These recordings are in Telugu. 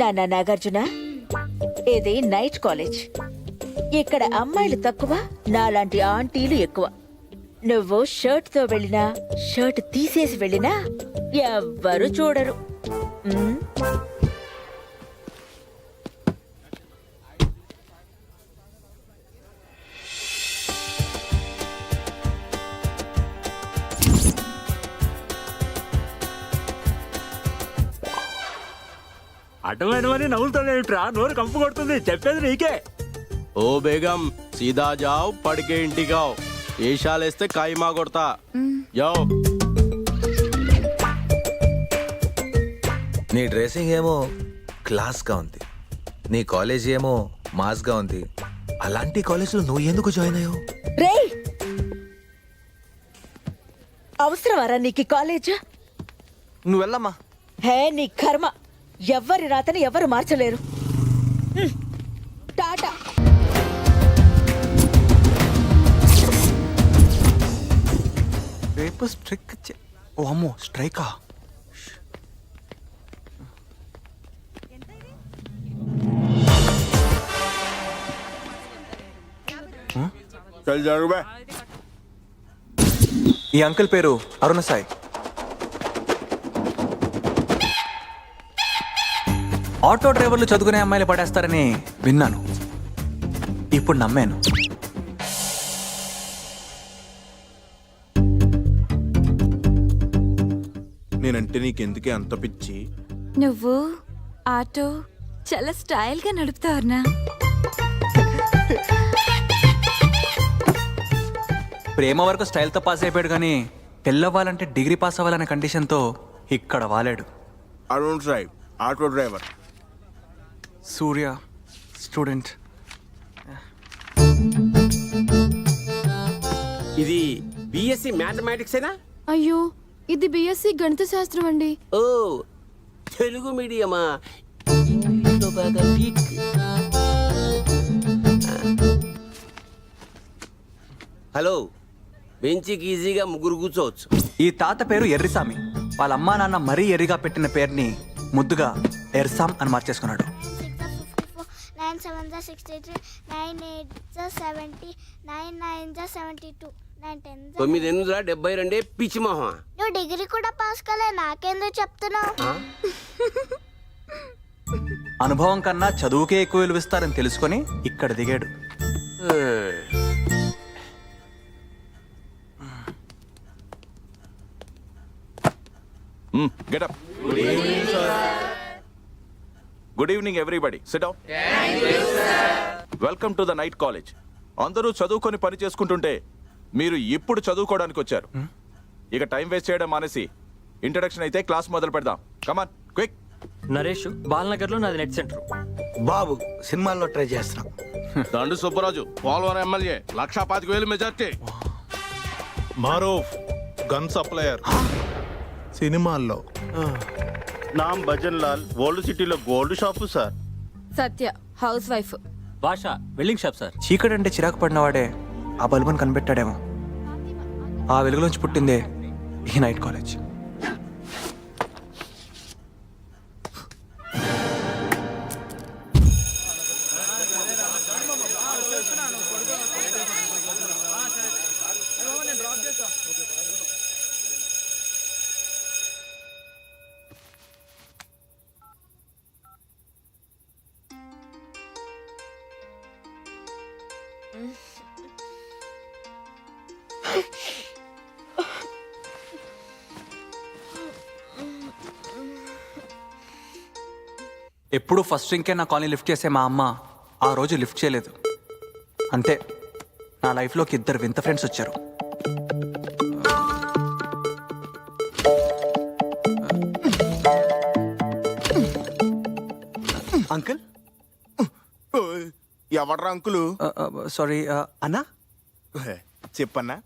నాన్న నాగార్జున ఇది నైట్ కాలేజ్. ఇక్కడ అమ్మాయిలు తక్కువ నాలాంటి ఆంటీలు ఎక్కువ. నువ్వు షర్ట్తో వెళ్ళినా షర్ట్ తీసేసి వెళ్ళినా ఎవ్వరు చూడరు. అడ్డమైనవని నవ్వుతాడేమిట్రా నోరు కంపు కొడుతుంది. చెప్పేది నీకే. ఓ బేగం సీదా జావ్ పడికే ఇంటికావ్. ఏషాలేస్తే కాయిమా కొడతా. యావ్. నీ డ్రెస్సింగ్ ఏమో క్లాస్గా ఉంది. నీ కాలేజ్ ఏమో మాస్గా ఉంది. అలాంటి కాలేజ్లో నువ్వు ఎందుకు జాయిన్ అయ్యావు? రేయ్! అవసరమారా నీకు ఈ కాలేజ్? నువ్వు వెళ్ళమ్మా. హే నీ కర్మ. ఎవ్వరి రాతని ఎవరు మార్చలేరు. టాటా. రేపు స్ట్రైక్ ఓ అమ్మో స్ట్రైకా? ఈ అంకుల్ పేరు అరుణ సాయి ఆటో డ్రైవర్లు చదువుకునే అమ్మాయిలు పడేస్తారని విన్నాను. ఇప్పుడు నమ్మాను. నేనంటే నీకెందుకే అంత పిచ్చి? నువ్వు ఆటో చాలా స్టైల్గా నడుపుతావునా ప్రేమ వరకు స్టైల్తో పాస్ అయిపోయాడు కానీ పెళ్ళవ్వాలంటే డిగ్రీ పాస్ అవ్వాలనే కండిషన్తో ఇక్కడ వాలాడు. Arun auto driver. Surya student. ఇది బిఎస్సి మ్యాథమెటిక్స్ ఏనా? అయ్యో ఇది బిఎస్సి గణిత శాస్త్రం అండి. ఓ తెలుగు మీడియమా? ఇంగ్లీష్లో బాగా వీక్. హలో బెంచికి ఈజీగా ముగ్గురు కూర్చోవచ్చు. ఈ తాత పేరు ఎర్రిసామి. వాళ్ళ అమ్మా నాన్న మరీ ఎర్రిగా పెట్టిన పేరుని ముద్దుగా ఎర్సామ్ అని మార్చేసుకున్నాడు. జా సిక్స్టీ త్రీ నైన్ ఎయిట్ జా సెవెంటీ నైన్ నైన్ జా సెవెంటీ టూ నైన్ టెన్ తొమ్మిది ఎనిమిదిలా డెబ్బై రెండే పిచ్చి మొహం నువ్వు డిగ్రీ కూడా పాస్ కాలే నాకెందుకు చెప్తున్నావు? అనుభవం కన్నా చదువుకే ఎక్కువ విలువిస్తారని తెలుసుకొని ఇక్కడ దిగాడు. Get up good evening everybody sit down welcome to the night college అందరూ చదువుకొని పని చేసుకుంటుంటే మీరు ఇప్పుడు చదువుకోవడానికి వచ్చారు. ఇక టైం వేస్ట్ చేయడం మానేసి ఇంట్రడక్షన్ అయితే క్లాస్ మొదలు పెడదాం. కమాన్ క్విక్ నరేష్ బాలనగర్లో నాది నెట్ సెంటర్. బాబు సినిమాల్లో ట్రై చేస్తున్నాం. దండు సుబ్బరాజు పోలవరం ఎమ్మెల్యే లక్షా పాతిక వేలు మెజార్టీ. Maruf gun supplier. సినిమాల్లో. నామ్ భజన్ లాల్ ఓల్డ్ సిటీలో gold shop sir. Satya house wife. భాష వెల్డింగ్ షాప్ సార్. చీకటి అంటే చిరాకు పడినవాడే ఆ బల్బుని కనిపెట్టాడేమో. ఆ వెలుగులోంచి పుట్టిందే ఈ నైట్ కాలేజ్. ఎప్పుడు ఫస్ట్ రింకే నా కాలనీ లిఫ్ట్ చేసే మా అమ్మ ఆ రోజు లిఫ్ట్ చేయలేదు. అంతే నా లైఫ్లోకి ఇద్దరు వింత ఫ్రెండ్స్ వచ్చారు. అంకుల్? ఎవడ్రా అంకులు? సారీ అన్నా? చెప్పన్నా?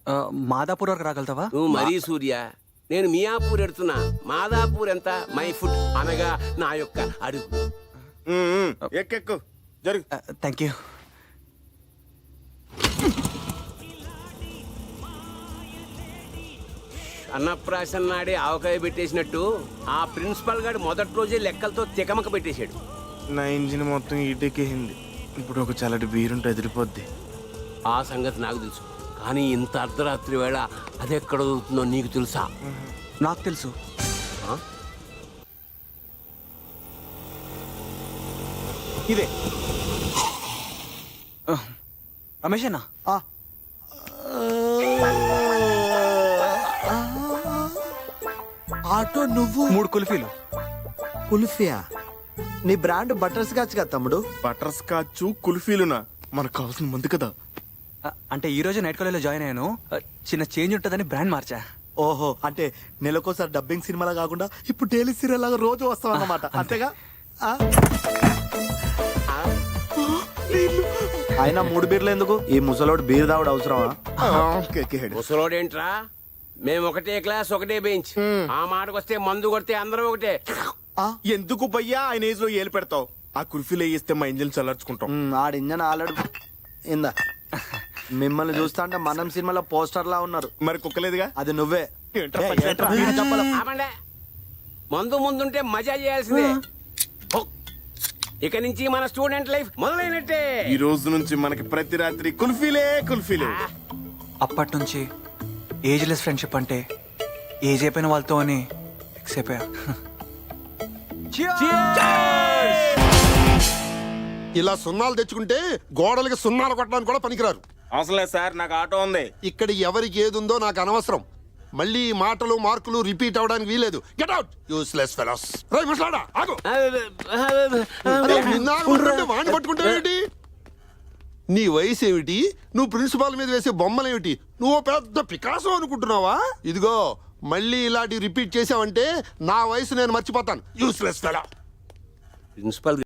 మాదాపూర్ వరకు రాగలుగుతావా? నువ్వు మరీ సూర్య. నేను మియాపూర్ ఎడుతున్నా మాదాపూర్ ఎంత? మై ఫుట్ అనగా నా యొక్క అడుగు. ఎక్కెక్కు. జరుగు. థ్యాంక్ యూ అన్నప్రాసన నాడే ఆవకాయ పెట్టేసినట్టు ఆ ప్రిన్సిపల్ గారు మొదటి రోజే లెక్కలతో తికమక పెట్టేశాడు. నా ఇంజిన్ మొత్తం ఈటెక్కింది ఇప్పుడు ఒక చల్లటి బీరుంటే ఎదిరిపోద్ది. ఆ సంగతి నాకు తెలుసు. కానీ ఇంత అర్ధరాత్రి వేళ అది ఎక్కడ దొరుకుతుందో నీకు తెలుసా? నాకు తెలుసు. ఆ? ఇదే. రమేష్ అన్న. ఆటో నువ్వు? మూడు కుల్ఫీలు. కుల్ఫియా? నీ బ్రాండ్ బటర్ స్కాచ్ కదా తమ్ముడు? బటర్ స్కాచ్ కుల్ఫీలునా? మనకు కావాల్సిన మంది కదా. అంటే ఈ రోజు నైట్ కాలేజ్లో జాయిన్ అయ్యాను. చిన్న చేంజ్ ఉంటుందని బ్రాండ్ మార్చా. ఓహో అంటే నెలకోసారి డబ్బింగ్ సినిమాలా కాకుండా ఇప్పుడు డైలీ సీరియల్ లాగా రోజు వస్తావు అన్నమాట. అంతేగా? ఆ? ఆయన మూడు బీర్లు ఎందుకు? ఈ ముసలోడు బీర్ తాగుడు అవసరమా? మేము ఒకటే క్లాస్ ఒకటే బెంచ్. ఆ మాటకు వస్తే మందు కొడితే అందరం ఒకటే. ఎందుకు పయ్యా ఆయన ఏజ్లో ఏలు పెడతావు? ఆ కుల్ఫీలు వేయిస్తే మా ఇంజిన్ చల్లార్చుకుంటాం. ఆడి ఇంజన్ ఆల్రెడీ ఇందా? మిమ్మల్ని చూస్తా అంటే మనం సినిమాలో పోస్టర్ లా ఉన్నారు. మరి కుక్కలేదుగా? అది నువ్వే. ఏంట్రా? చెప్పాలా? ఆపండే. మందు ముందుంటే మజా చేయాల్సిందే. హో. ఇక నుంచి మన స్టూడెంట్ లైఫ్ మొదలైనట్టే. ఈ రోజు నుంచి మనకి ప్రతి రాత్రి కుల్ఫీలే కుల్ఫీలే. అప్పటి నుంచి ఏజ్లెస్ ఫ్రెండ్షిప్ అంటే ఏజ్ అయిపోయిన వాళ్ళతో అని ఫిక్స్ అయిపోయా ఇలా సున్నాలు తెచ్చుకుంటే గోడలకి సున్నాలు కొట్టడానికి కూడా పనికిరారు. అవసరం లేదు సార్ నాకు ఆటో ఉంది. ఇక్కడ ఎవరికి ఏదుందో నాకు అనవసరం. మళ్ళీ ఈ మాటలు మార్కులు రిపీట్ అవడానికి వీలేదు గెట్ అవుట్ యూస్లెస్ ఫెలోస్ రై ముసలాడా ఆగు. అరే నిన్న ఆగమంటుంటే వాణ్ణి పట్టుకుంటావేమిటి నీ వయసు ఏమిటి? నువ్వు ప్రిన్సిపాల్ మీద వేసే బొమ్మలేమిటి నువ్వు ఓ పెద్ద పికాసో అనుకుంటున్నావా? ఇదిగో మళ్ళీ ఇలాంటి రిపీట్ చేసావంటే నా వయసు నేను మర్చిపోతాను. Useless fellow principal